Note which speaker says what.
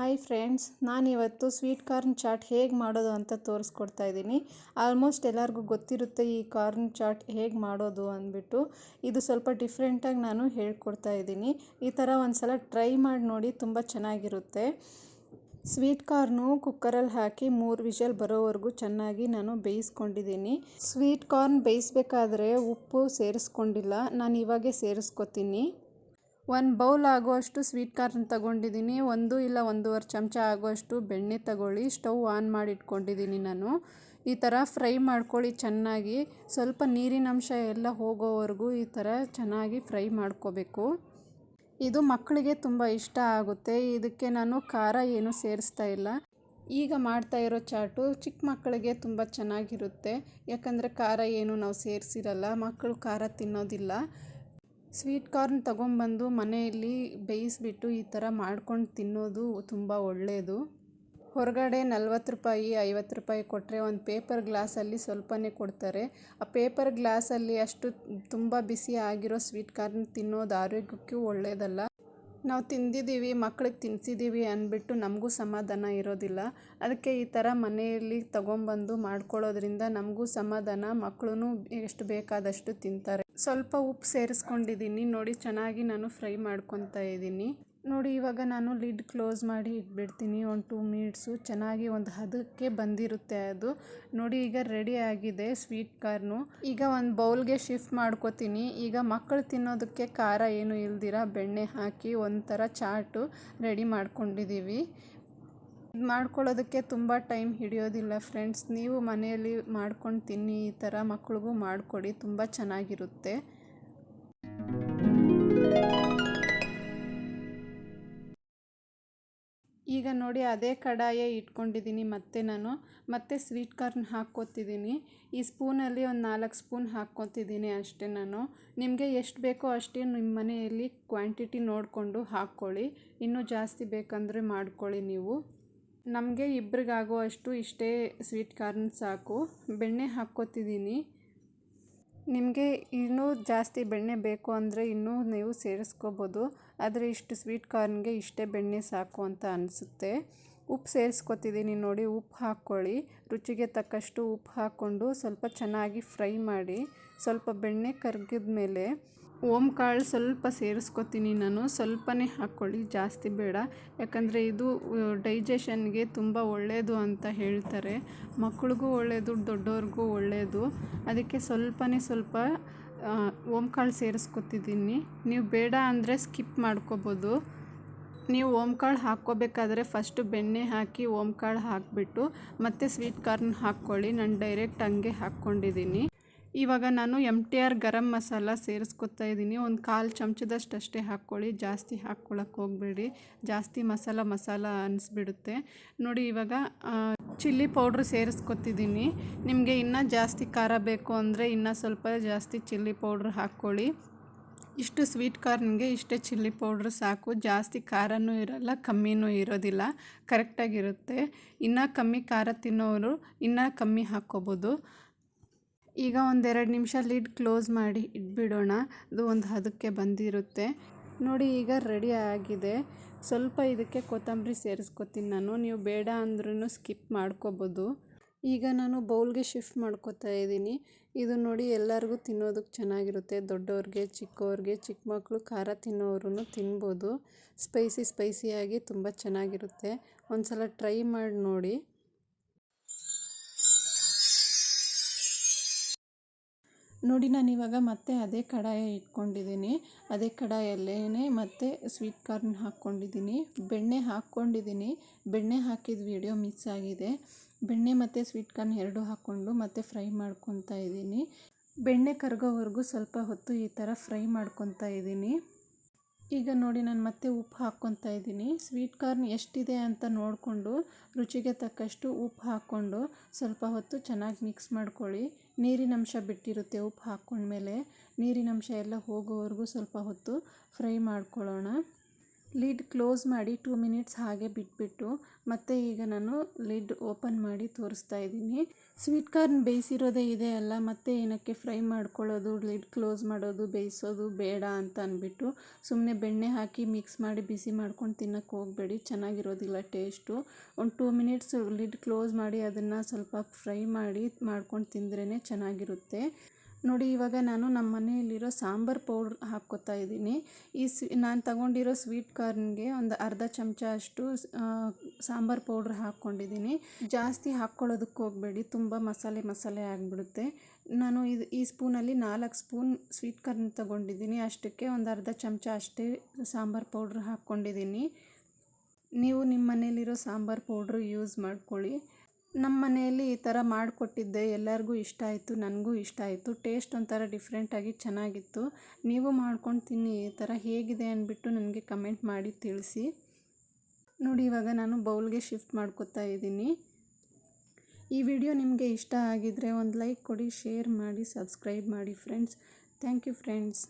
Speaker 1: Hi friends ನಾನಿವತ್ತು sweet corn chaat ಹೇಗೆ ಮಾಡೋದು ಅಂತ ತೋರಿಸ್ಕೊಡ್ತಾ ಇದ್ದೀನಿ. ಆಲ್ಮೋಸ್ಟ್ ಎಲ್ಲರಿಗೂ ಗೊತ್ತಿರುತ್ತೆ ಈ ಕಾರ್ನ್ ಚಾಟ್ ಹೇಗೆ ಮಾಡೋದು ಅಂದ್ಬಿಟ್ಟು. ಇದು ಸ್ವಲ್ಪ ಡಿಫ್ರೆಂಟಾಗಿ ನಾನು ಹೇಳ್ಕೊಡ್ತಾ ಇದ್ದೀನಿ. ಈ ಥರ ಒಂದು ಸಲ ಟ್ರೈ ಮಾಡಿ ನೋಡಿ ತುಂಬ ಚೆನ್ನಾಗಿರುತ್ತೆ. ಸ್ವೀಟ್ ಕಾರ್ನು ಕುಕ್ಕರಲ್ಲಿ ಹಾಕಿ ಮೂರು ವಿಷಲ್ ಬರೋವರೆಗೂ ಚೆನ್ನಾಗಿ ನಾನು ಬೇಯಿಸ್ಕೊಂಡಿದ್ದೀನಿ. ಸ್ವೀಟ್ ಕಾರ್ನ್ ಬೇಯಿಸ್ಬೇಕಾದ್ರೆ ಉಪ್ಪು ಸೇರಿಸ್ಕೊಂಡಿಲ್ಲ. ನಾನು ಇವಾಗೆ ಸೇರಿಸ್ಕೊತೀನಿ. ಒಂದು ಬೌಲ್ ಆಗುವಷ್ಟು ಸ್ವೀಟ್ ಕಾರ್ನ್ ತಗೊಂಡಿದ್ದೀನಿ ಒಂದು ಇಲ್ಲ ಒಂದೂವರೆ ಚಮಚ ಆಗುವಷ್ಟು ಬೆಣ್ಣೆ ತಗೊಳ್ಳಿ ಸ್ಟವ್ ಆನ್ ಮಾಡಿ ಇಟ್ಕೊಂಡಿದ್ದೀನಿ ನಾನು. ಈ ಥರ ಫ್ರೈ ಮಾಡ್ಕೊಳ್ಳಿ ಚೆನ್ನಾಗಿ. ಸ್ವಲ್ಪ ನೀರಿನಂಶ ಎಲ್ಲ ಹೋಗೋವರೆಗೂ ಈ ಥರ ಚೆನ್ನಾಗಿ ಫ್ರೈ ಮಾಡ್ಕೋಬೇಕು. ಇದು ಮಕ್ಕಳಿಗೆ ತುಂಬ ಇಷ್ಟ ಆಗುತ್ತೆ. ಇದಕ್ಕೆ ನಾನು ಖಾರ ಏನು ಸೇರಿಸ್ತಾ ಇಲ್ಲ. ಈಗ ಮಾಡ್ತಾ ಇರೋ ಚಾಟು ಚಿಕ್ಕ ಮಕ್ಕಳಿಗೆ ತುಂಬ ಚೆನ್ನಾಗಿರುತ್ತೆ. ಯಾಕಂದರೆ ಖಾರ ಏನು ನಾವು ಸೇರಿಸಿರಲ್ಲ, ಮಕ್ಕಳು ಖಾರ ತಿನ್ನೋದಿಲ್ಲ. ಸ್ವೀಟ್ ಕಾರ್ನ್ ತಗೊಂಬಂದು ಮನೆಯಲ್ಲಿ ಬೇಯಿಸ್ಬಿಟ್ಟು ಈ ಥರ ಮಾಡ್ಕೊಂಡು ತಿನ್ನೋದು ತುಂಬ ಒಳ್ಳೆಯದು ಹೊರಗಡೆ ನಲ್ವತ್ತು ರೂಪಾಯಿ, ಐವತ್ತು ರೂಪಾಯಿ ಕೊಟ್ಟರೆ ಒಂದು ಪೇಪರ್ ಗ್ಲಾಸಲ್ಲಿ ಸ್ವಲ್ಪನೇ ಕೊಡ್ತಾರೆ. ಆ ಪೇಪರ್ ಗ್ಲಾಸಲ್ಲಿ ಅಷ್ಟು ತುಂಬ ಬಿಸಿ ಆಗಿರೋ ಸ್ವೀಟ್ ಕಾರ್ನ್ ತಿನ್ನೋದು ಆರೋಗ್ಯಕ್ಕೂ ಒಳ್ಳೆಯದಲ್ಲ ನಾವು ತಿಂದಿದ್ದೀವಿ, ಮಕ್ಳಿಗೆ ತಿನ್ನಿಸಿದ್ದೀವಿ ಅಂದ್ಬಿಟ್ಟು ನಮಗೂ ಸಮಾಧಾನ ಇರೋದಿಲ್ಲ. ಅದಕ್ಕೆ ಈ ಥರ ಮನೆಯಲ್ಲಿ ತೊಗೊಂಬಂದು ಮಾಡ್ಕೊಳ್ಳೋದ್ರಿಂದ ನಮಗೂ ಸಮಾಧಾನ ಮಕ್ಕಳು ಎಷ್ಟು ಬೇಕಾದಷ್ಟು ತಿಂತಾರೆ. ಸ್ವಲ್ಪ ಉಪ್ಪು ಸೇರಿಸ್ಕೊಂಡಿದ್ದೀನಿ, ನೋಡಿ ಚೆನ್ನಾಗಿ ನಾನು ಫ್ರೈ ಮಾಡ್ಕೊತಾ ಇದ್ದೀನಿ. ನೋಡಿ, ಇವಾಗ ನಾನು ಲಿಡ್ ಕ್ಲೋಸ್ ಮಾಡಿ ಇಟ್ಬಿಡ್ತೀನಿ. ಒಂದು ಟೂ ಮಿನಿಟ್ಸು. ಚೆನ್ನಾಗಿ ಒಂದು ಹದಕ್ಕೆ ಬಂದಿರುತ್ತೆ ಅದು. ನೋಡಿ, ಈಗ ರೆಡಿ ಆಗಿದೆ ಸ್ವೀಟ್ ಕಾರ್ನು. ಈಗ ಒಂದು ಬೌಲ್ಗೆ ಶಿಫ್ಟ್ ಮಾಡ್ಕೋತೀನಿ. ಈಗ ಮಕ್ಕಳು ತಿನ್ನೋದಕ್ಕೆ ಖಾರ ಏನು ಇಲ್ದಿರ, ಬೆಣ್ಣೆ ಹಾಕಿ ಒಂಥರ ಚಾಟು ರೆಡಿ ಮಾಡ್ಕೊಂಡಿದ್ದೀವಿ ಇದು ಮಾಡ್ಕೊಳ್ಳೋದಕ್ಕೆ ತುಂಬ ಟೈಮ್ ಹಿಡಿಯೋದಿಲ್ಲ ಫ್ರೆಂಡ್ಸ್. ನೀವು ಮನೆಯಲ್ಲಿ ಮಾಡ್ಕೊಂಡು ತಿನ್ನಿ, ಈ ಥರ ಮಕ್ಳಿಗೂ ಮಾಡಿಕೊಡಿ. ತುಂಬ ಚೆನ್ನಾಗಿರುತ್ತೆ. ನೋಡಿ ಅದೇ ಕಡಾಯೇ ಇಟ್ಕೊಂಡಿದ್ದೀನಿ ಮತ್ತೆ ನಾನು, ಮತ್ತೆ ಸ್ವೀಟ್ ಕಾರ್ನ್ ಹಾಕ್ಕೊತಿದ್ದೀನಿ. ಈ ಸ್ಪೂನಲ್ಲಿ ಒಂದು ನಾಲ್ಕು ಸ್ಪೂನ್ ಹಾಕ್ಕೊತಿದ್ದೀನಿ ಅಷ್ಟೇ ನಾನು. ನಿಮಗೆ ಎಷ್ಟು ಬೇಕೋ ಅಷ್ಟೇ ನಿಮ್ಮ ಮನೆಯಲ್ಲಿ ಕ್ವಾಂಟಿಟಿ ನೋಡಿಕೊಂಡು ಹಾಕ್ಕೊಳ್ಳಿ. ಇನ್ನೂ ಜಾಸ್ತಿ ಬೇಕಂದರೆ ಮಾಡ್ಕೊಳ್ಳಿ ನೀವು. ನಮಗೆ ಇಬ್ರಿಗಾಗೋ ಅಷ್ಟು ಇಷ್ಟೇ ಸ್ವೀಟ್ ಕಾರ್ನ್ ಸಾಕು. ಬೆಣ್ಣೆ ಹಾಕ್ಕೋತಿದ್ದೀನಿ. ನಿಮಗೆ ಇನ್ನೂ ಜಾಸ್ತಿ ಬೆಣ್ಣೆ ಬೇಕು ಅಂದರೆ ಇನ್ನೂ ನೀವು ಸೇರಿಸ್ಕೋಬೋದು. ಆದರೆ ಇಷ್ಟು ಸ್ವೀಟ್ ಕಾರ್ನ್ಗೆ ಇಷ್ಟೇ ಬೆಣ್ಣೆ ಸಾಕು ಅಂತ ಅನಿಸುತ್ತೆ. ಉಪ್ಪು ಸೇರಿಸ್ಕೊತಿದ್ದೀನಿ ನೋಡಿ, ಉಪ್ಪು ಹಾಕ್ಕೊಳ್ಳಿ. ರುಚಿಗೆ ತಕ್ಕಷ್ಟು ಉಪ್ಪು ಹಾಕ್ಕೊಂಡು ಸ್ವಲ್ಪ ಚೆನ್ನಾಗಿ ಫ್ರೈ ಮಾಡಿ, ಸ್ವಲ್ಪ ಬೆಣ್ಣೆ ಕರಗಿದ ಮೇಲೆ ಓಮ್ ಸ್ವಲ್ಪ ಸೇರಿಸ್ಕೊತೀನಿ ನಾನು. ಸ್ವಲ್ಪನೇ ಹಾಕ್ಕೊಳ್ಳಿ, ಜಾಸ್ತಿ ಬೇಡ. ಯಾಕಂದರೆ ಇದು ಡೈಜೆಷನ್ಗೆ ತುಂಬ ಒಳ್ಳೆಯದು ಅಂತ ಹೇಳ್ತಾರೆ. ಮಕ್ಳಿಗೂ ಒಳ್ಳೆಯದು ದೊಡ್ಡವ್ರಿಗೂ ಒಳ್ಳೆಯದು ಅದಕ್ಕೆ ಸ್ವಲ್ಪನೇ ಸ್ವಲ್ಪ ಓಮ್ ಕಾಳು ಸೇರಿಸ್ಕೊತಿದ್ದೀನಿ. ನೀವು ಬೇಡ ಅಂದರೆ ಸ್ಕಿಪ್ ಮಾಡ್ಕೋಬೋದು. ನೀವು ಓಮ್ ಕಾಳು ಹಾಕ್ಕೋಬೇಕಾದ್ರೆ ಫಸ್ಟು ಬೆಣ್ಣೆ ಹಾಕಿ ಓಮ್ ಕಾಳು ಹಾಕಿಬಿಟ್ಟು ಮತ್ತು ಸ್ವೀಟ್ ಕಾರ್ನ್ ಹಾಕ್ಕೊಳ್ಳಿ. ನಾನು ಡೈರೆಕ್ಟ್ ಹಂಗೆ ಹಾಕ್ಕೊಂಡಿದ್ದೀನಿ. ಇವಾಗ ನಾನು M T R garam masala ಸೇರಿಸ್ಕೊತಾ ಇದ್ದೀನಿ. ಒಂದು ಕಾಲು ಚಮಚದಷ್ಟು ಅಷ್ಟೇ ಹಾಕ್ಕೊಳ್ಳಿ. ಜಾಸ್ತಿ ಹಾಕ್ಕೊಳಕ್ಕೆ ಹೋಗಬೇಡಿ. ಜಾಸ್ತಿ ಮಸಾಲ ಮಸಾಲ ಅನಿಸ್ಬಿಡುತ್ತೆ. ನೋಡಿ ಇವಾಗ ಚಿಲ್ಲಿ ಪೌಡ್ರ್ ಸೇರಿಸ್ಕೊತಿದ್ದೀನಿ. ನಿಮಗೆ ಇನ್ನೂ ಜಾಸ್ತಿ ಖಾರ ಬೇಕು ಅಂದರೆ ಇನ್ನೂ ಸ್ವಲ್ಪ ಜಾಸ್ತಿ ಚಿಲ್ಲಿ ಪೌಡ್ರ್ ಹಾಕ್ಕೊಳ್ಳಿ. ಇಷ್ಟು ಸ್ವೀಟ್ ಕಾರ್ನ್ಗೆ ಇಷ್ಟೇ ಚಿಲ್ಲಿ ಪೌಡ್ರ್ ಸಾಕು. ಜಾಸ್ತಿ ಖಾರನೂ ಇರಲ್ಲ, ಕಮ್ಮಿನೂ ಇರೋದಿಲ್ಲ. ಕರೆಕ್ಟಾಗಿರುತ್ತೆ. ಇನ್ನೂ ಕಮ್ಮಿ ಖಾರ ತಿನ್ನೋರು ಇನ್ನೂ ಕಮ್ಮಿ ಹಾಕ್ಕೋಬೋದು. ಈಗ ಒಂದೆರಡು ನಿಮಿಷ ಲಿಡ್ ಕ್ಲೋಸ್ ಮಾಡಿ ಇಟ್ಬಿಡೋಣ. ಅದು ಒಂದು ಹದಕ್ಕೆ ಬಂದಿರುತ್ತೆ. ನೋಡಿ, ಈಗ ರೆಡಿ ಆಗಿದೆ. ಸ್ವಲ್ಪ ಇದಕ್ಕೆ ಕೊತ್ತಂಬರಿ ಸೇರಿಸ್ಕೊತೀನಿ ನಾನು. ನೀವು ಬೇಡ ಅಂದ್ರೂ ಸ್ಕಿಪ್ ಮಾಡ್ಕೋಬೋದು. ಈಗ ನಾನು ಬೌಲ್ಗೆ ಶಿಫ್ಟ್ ಮಾಡ್ಕೋತಾ ಇದ್ದೀನಿ. ಇದು ನೋಡಿ, ಎಲ್ಲರಿಗೂ ತಿನ್ನೋದಕ್ಕೆ ಚೆನ್ನಾಗಿರುತ್ತೆ. ದೊಡ್ಡವ್ರಿಗೆ ಚಿಕ್ಕವ್ರಿಗೆ ಚಿಕ್ಕ ಮಕ್ಕಳು ಖಾರ ತಿನ್ನೋರು ತಿನ್ಬೋದು. ಸ್ಪೈಸಿ ಸ್ಪೈಸಿಯಾಗಿ ತುಂಬ ಚೆನ್ನಾಗಿರುತ್ತೆ. ಒಂದು ಸಲ ಟ್ರೈ ಮಾಡಿ ನೋಡಿ. ನೋಡಿ, ನಾನು ಇವಾಗ ಮತ್ತೆ ಅದೇ ಕಡಾಯ ಇಟ್ಕೊಂಡಿದ್ದೀನಿ ಅದೇ ಕಡಾಯಲ್ಲೇ ಮತ್ತೆ ಸ್ವೀಟ್ ಕಾರ್ನ್ ಹಾಕ್ಕೊಂಡಿದ್ದೀನಿ ಬೆಣ್ಣೆ ಹಾಕ್ಕೊಂಡಿದ್ದೀನಿ ಬೆಣ್ಣೆ ಹಾಕಿದ ವಿಡಿಯೋ ಮಿಸ್ ಆಗಿದೆ. ಬೆಣ್ಣೆ ಮತ್ತು ಸ್ವೀಟ್ ಕಾರ್ನ್ ಎರಡು ಹಾಕ್ಕೊಂಡು ಮತ್ತೆ ಫ್ರೈ ಮಾಡ್ಕೊತಾ ಇದ್ದೀನಿ ಬೆಣ್ಣೆ ಕರಗೋವರೆಗೂ ಸ್ವಲ್ಪ ಹೊತ್ತು ಈ ಥರ ಫ್ರೈ ಮಾಡ್ಕೊತಾ ಇದ್ದೀನಿ ಈಗ ನೋಡಿ ನಾನು ಮತ್ತೆ ಉಪ್ಪು ಹಾಕ್ಕೊತಾ ಇದ್ದೀನಿ. ಸ್ವೀಟ್ ಕಾರ್ನ್ ಎಷ್ಟಿದೆ ಅಂತ ನೋಡಿಕೊಂಡು ರುಚಿಗೆ ತಕ್ಕಷ್ಟು ಉಪ್ಪು ಹಾಕ್ಕೊಂಡು ಸ್ವಲ್ಪ ಹೊತ್ತು ಚೆನ್ನಾಗಿ ಮಿಕ್ಸ್ ಮಾಡ್ಕೊಳ್ಳಿ. ನೀರಿನಂಶ ಬಿಟ್ಟಿರುತ್ತೆ ಉಪ್ಪು ಹಾಕ್ಕೊಂಡ್ಮೇಲೆ. ನೀರಿನಂಶ ಎಲ್ಲ ಹೋಗೋವರೆಗೂ ಸ್ವಲ್ಪ ಹೊತ್ತು ಫ್ರೈ ಮಾಡ್ಕೊಳ್ಳೋಣ. ಲಿಡ್ ಕ್ಲೋಸ್ ಮಾಡಿ ಟೂ ಮಿನಿಟ್ಸ್ ಹಾಗೆ ಬಿಟ್ಬಿಟ್ಟು ಮತ್ತೆ ಈಗ ನಾನು ಲಿಡ್ ಓಪನ್ ಮಾಡಿ ತೋರಿಸ್ತಾ ಇದ್ದೀನಿ. ಸ್ವೀಟ್ ಕಾರ್ನ್ ಬೇಯಿಸಿರೋದೇ ಇದೆ ಅಲ್ಲ, ಮತ್ತೆ ಏನಕ್ಕೆ ಫ್ರೈ ಮಾಡ್ಕೊಳ್ಳೋದು, ಲಿಡ್ ಕ್ಲೋಸ್ ಮಾಡೋದು, ಬೇಯಿಸೋದು ಬೇಡ ಅಂತ ಅಂದ್ಬಿಟ್ಟು ಸುಮ್ಮನೆ ಬೆಣ್ಣೆ ಹಾಕಿ ಮಿಕ್ಸ್ ಮಾಡಿ ಬಿಸಿ ಮಾಡ್ಕೊಂಡು ತಿನ್ನೋಕ್ಕೆ ಹೋಗಬೇಡಿ, ಚೆನ್ನಾಗಿರೋದಿಲ್ಲ ಟೇಸ್ಟು. ಒಂದು ಟೂ ಮಿನಿಟ್ಸ್ ಲಿಡ್ ಕ್ಲೋಸ್ ಮಾಡಿ ಅದನ್ನು ಸ್ವಲ್ಪ ಫ್ರೈ ಮಾಡಿ ಮಾಡ್ಕೊಂಡು ತಿಂದ್ರೇ ಚೆನ್ನಾಗಿರುತ್ತೆ. ನೋಡಿ, ಇವಾಗ ನಾನು ನಮ್ಮ ಮನೆಯಲ್ಲಿರೋ ಸಾಂಬಾರು ಪೌಡ್ರ್ ಹಾಕ್ಕೋತಾ ಇದ್ದೀನಿ. ಈ ಸ್ವಿ ನಾನು ತಗೊಂಡಿರೋ ಸ್ವೀಟ್ ಕಾರ್ನ್ಗೆ ಒಂದು ಅರ್ಧ ಚಮಚ ಅಷ್ಟು ಸಾಂಬಾರು ಪೌಡ್ರ್ ಹಾಕ್ಕೊಂಡಿದ್ದೀನಿ. ಜಾಸ್ತಿ ಹಾಕ್ಕೊಳ್ಳೋದಕ್ಕೆ ಹೋಗಬೇಡಿ, ತುಂಬ ಮಸಾಲೆ ಮಸಾಲೆ ಆಗಿಬಿಡುತ್ತೆ. ನಾನು ಇದು, ಈ ಸ್ಪೂನಲ್ಲಿ ನಾಲ್ಕು ಸ್ಪೂನ್ ಸ್ವೀಟ್ ಕಾರ್ನ್ ತಗೊಂಡಿದ್ದೀನಿ. ಅಷ್ಟಕ್ಕೆ ಒಂದು ಅರ್ಧ ಚಮಚ ಅಷ್ಟೇ ಸಾಂಬಾರು ಪೌಡ್ರ್ ಹಾಕ್ಕೊಂಡಿದ್ದೀನಿ. ನೀವು ನಿಮ್ಮ ಮನೇಲಿರೋ ಸಾಂಬಾರು ಪೌಡ್ರ್ ಯೂಸ್ ಮಾಡ್ಕೊಳ್ಳಿ. ನಮ್ಮ ಮನೆಯಲ್ಲಿ ಈ ಥರ ಮಾಡಿಕೊಟ್ಟಿದ್ದೆ, ಎಲ್ಲರಿಗೂ ಇಷ್ಟ ಆಯಿತು, ನನಗೂ ಇಷ್ಟ ಆಯಿತು, ಟೇಸ್ಟ್ ಒಂಥರ ಡಿಫ್ರೆಂಟಾಗಿ ಚೆನ್ನಾಗಿತ್ತು. ನೀವು ಮಾಡ್ಕೊಂಡು ತಿನ್ನಿ, ಈ ಥರ ಹೇಗಿದೆ ಅಂದ್ಬಿಟ್ಟು ನನಗೆ ಕಮೆಂಟ್ ಮಾಡಿ ತಿಳಿಸಿ. ನೋಡಿ, ಇವಾಗ ನಾನು ಬೌಲ್ಗೆ ಶಿಫ್ಟ್ ಮಾಡ್ಕೊತಾ ಇದ್ದೀನಿ. ಈ ವಿಡಿಯೋ ನಿಮಗೆ ಇಷ್ಟ ಆಗಿದ್ದರೆ ಒಂದು ಲೈಕ್ ಕೊಡಿ, ಶೇರ್ ಮಾಡಿ, ಸಬ್ಸ್ಕ್ರೈಬ್ ಮಾಡಿ, ಫ್ರೆಂಡ್ಸ್. Thank you, friends.